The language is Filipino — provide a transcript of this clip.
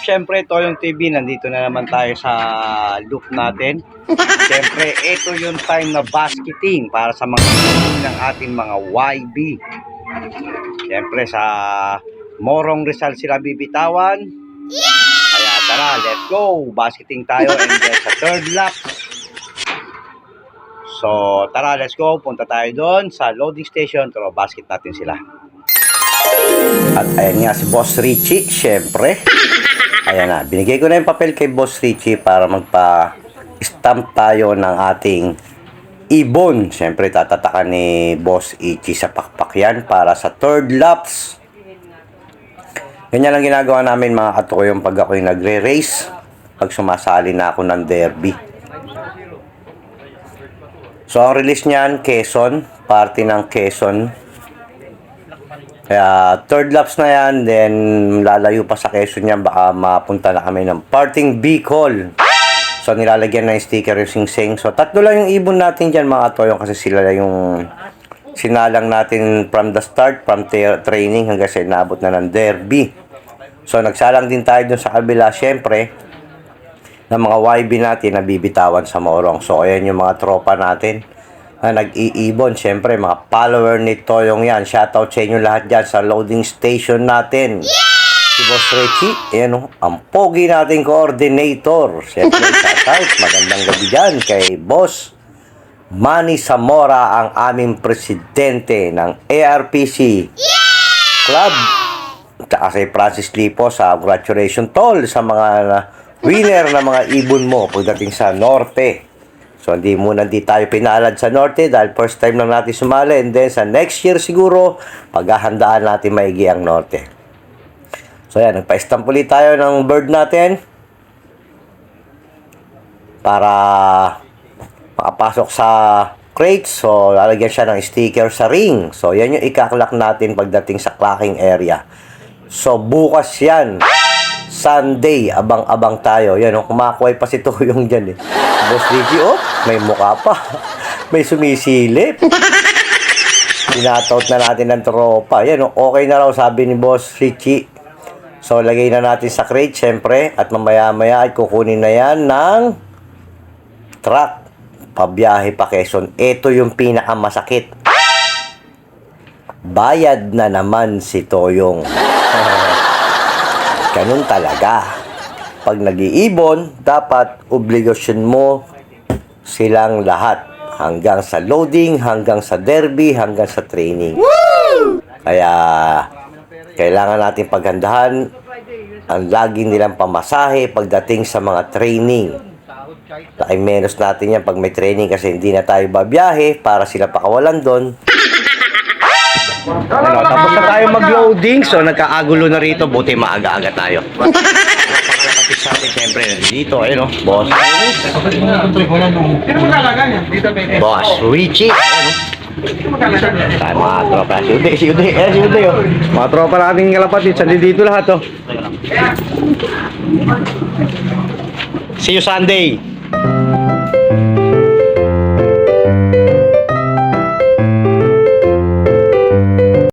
Siyempre, Toyong TV, nandito na naman tayo sa loop natin. Siyempre, ito yung time na basketing para sa mga ng ating mga YB. Siyempre, sa Morong Rizal sila bibitawan. Kaya tara, let's go! Basketing tayo and then sa third lap. So, tara, let's go. Punta tayo doon sa loading station. Pero basket natin sila. At ayan nga si Boss Richie, syempre. Ayan na, binigay ko na yung papel kay Boss Richie para magpa-stamp tayo ng ating ibon. Syempre, tatatakan ni Boss Ichi sa pakpak yan para sa third laps. Ganyan lang ginagawa namin mga katukoy yung pag ako'y nagre-race. Pag sumasali na ako ng derby. So, ang release niyan, Quezon. Party ng Quezon. Kaya third laps na yan, then lalayo pa sa Quezon yan, baka mapunta na kami ng parting Bicol. So nilalagyan na yung sticker yung sing-sing. So tatlo lang yung ibon natin dyan mga toyong kasi sila yung sinalang natin from the start, from tra- training hanggang sa inabot na ng derby. So nagsalang din tayo dun sa kabila, syempre, ng mga YB natin na bibitawan sa Morong. So ayan yung mga tropa natin na nag-iibon. Siyempre, mga follower ni Toyong yan. Shoutout sa inyo lahat dyan sa loading station natin. Si Boss Richie, ayan o, ang pogi nating coordinator. Siyempre, shoutout. Magandang gabi dyan kay Boss Manny Zamora, ang aming presidente ng ARPC Club. Tsaka si Francis Lipo sa congratulations tol sa mga winner na mga ibon mo pagdating sa Norte. So, hindi muna di tayo pinalad sa Norte dahil first time lang natin sumali. And then, sa next year siguro, paghahandaan natin maigi ang Norte. So, yan. Nagpa-stamp ulit tayo ng bird natin para makapasok sa crate. So, lalagyan siya ng sticker sa ring. So, yan yung ikaklak natin pagdating sa clacking area. So, bukas yan. Sunday, abang-abang tayo. Yan, oh, kumakuhay pa si Tuyong dyan eh. Boss Ricky, oh, may mukha pa. may sumisilip. Pinatout na natin ng tropa. Yan, oh, okay na raw, sabi ni Boss Richie. So, lagay na natin sa crate, syempre. At mamaya-maya ay kukunin na yan ng truck. Pabiyahe pa Quezon. Ito yung pinakamasakit. Bayad na naman si Toyong. Ganun talaga. Pag nag-iibon, dapat obligasyon mo silang lahat. Hanggang sa loading, hanggang sa derby, hanggang sa training. Kaya, kailangan natin paghandahan ang lagi nilang pamasahe pagdating sa mga training. Ay menos natin yan pag may training kasi hindi na tayo babiyahe para sila pakawalan doon. Ano, tapos na tayo mag-loading, so nagkaagulo na rito, buti maaga-aga tayo. Napakalapit sa atin, siyempre, dito, ayun o, boss. Boss, Richie, ayun o. Tayo mga tropa, si Uday, si Uday, eh, si Uday o. Mga tropa nating kalapatid, sandi dito lahat o. See you Sunday.